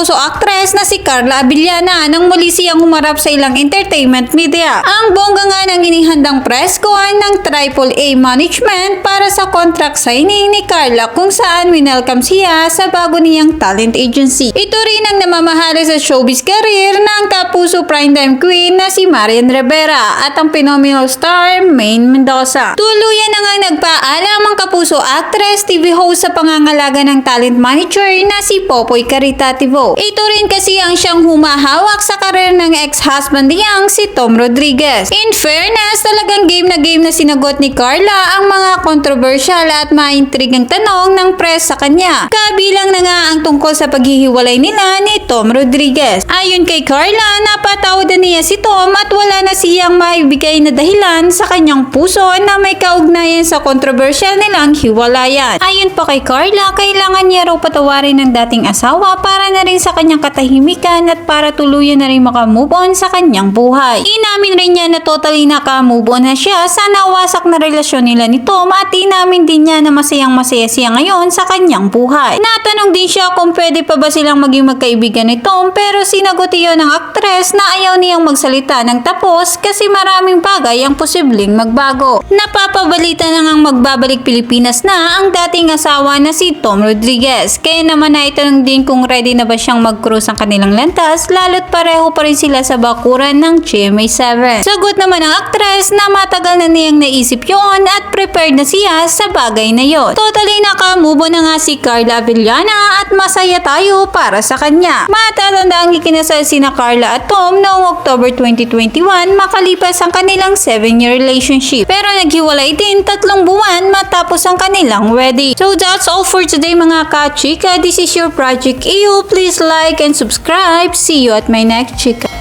kapuso actress na si Carla Abellana nang muli siyang humarap sa ilang entertainment media. Ang bongga nga ng inihandang press con ng AAA Management para sa contract signing ni Carla kung saan winelcome siya sa bago niyang talent agency. Ito rin ang namamahali sa showbiz career ng kapuso primetime queen na si Marian Rivera at ang phenomenal star Maine Mendoza. Tuluyan na nagpaalam ang kapuso actress TV host sa pangangalaga ng talent manager na si Popoy Caritativo. Ito rin kasi ang siyang humahawak sa karir ng ex-husband niyang si Tom Rodriguez. In fairness, talagang game na game na sinagot ni Carla ang mga kontrobersyal at maintrigang tanong ng press sa kanya. Kabilang na nga ang tungkol sa paghihiwalay nila ni Tom Rodriguez. Ayon kay Carla, napatawad na niya si Tom at wala na siyang maibigay na dahilan sa kanyang puso na may kaugnayan sa kontrobersyal nilang hiwalayan. Ayon pa kay Carla, kailangan niya raw patawarin ng dating asawa para na rin sa kanyang katahimikan at para tuluyan na rin makamove on sa kanyang buhay. Inamin rin niya na totally nakamove on na siya sa nawasak na relasyon nila ni Tom at inamin din niya na masayang masaya siya ngayon sa kanyang buhay. Natanong din siya kung pwede pa ba silang maging magkaibigan ni Tom pero sinagot iyon ng aktres na ayaw niyang magsalita ng tapos kasi maraming bagay ang posibleng magbago. Napapabalita na ngang magbabalik Pilipinas na ang dating asawa na si Tom Rodriguez. Kaya naman na itanong din kung ready na ba siyang mag-cruise ang kanilang lantas lalo't pareho pa rin sila sa bakuran ng GMA7. Sagot naman ng aktres na matagal na niyang naisip yon at prepared na siya sa bagay na yon. Totally nakamubo na nga si Carla Villana at masaya tayo para sa kanya. Matatanda ang ikinasal sina Carla at Tom noong October 2021 makalipas ang kanilang 7-year relationship. Pero naghiwalay din tatlong buwan matapos ang kanilang wedding. So that's all for today mga ka-chika. This is your Project EU. Please like and subscribe. See you at my next chika.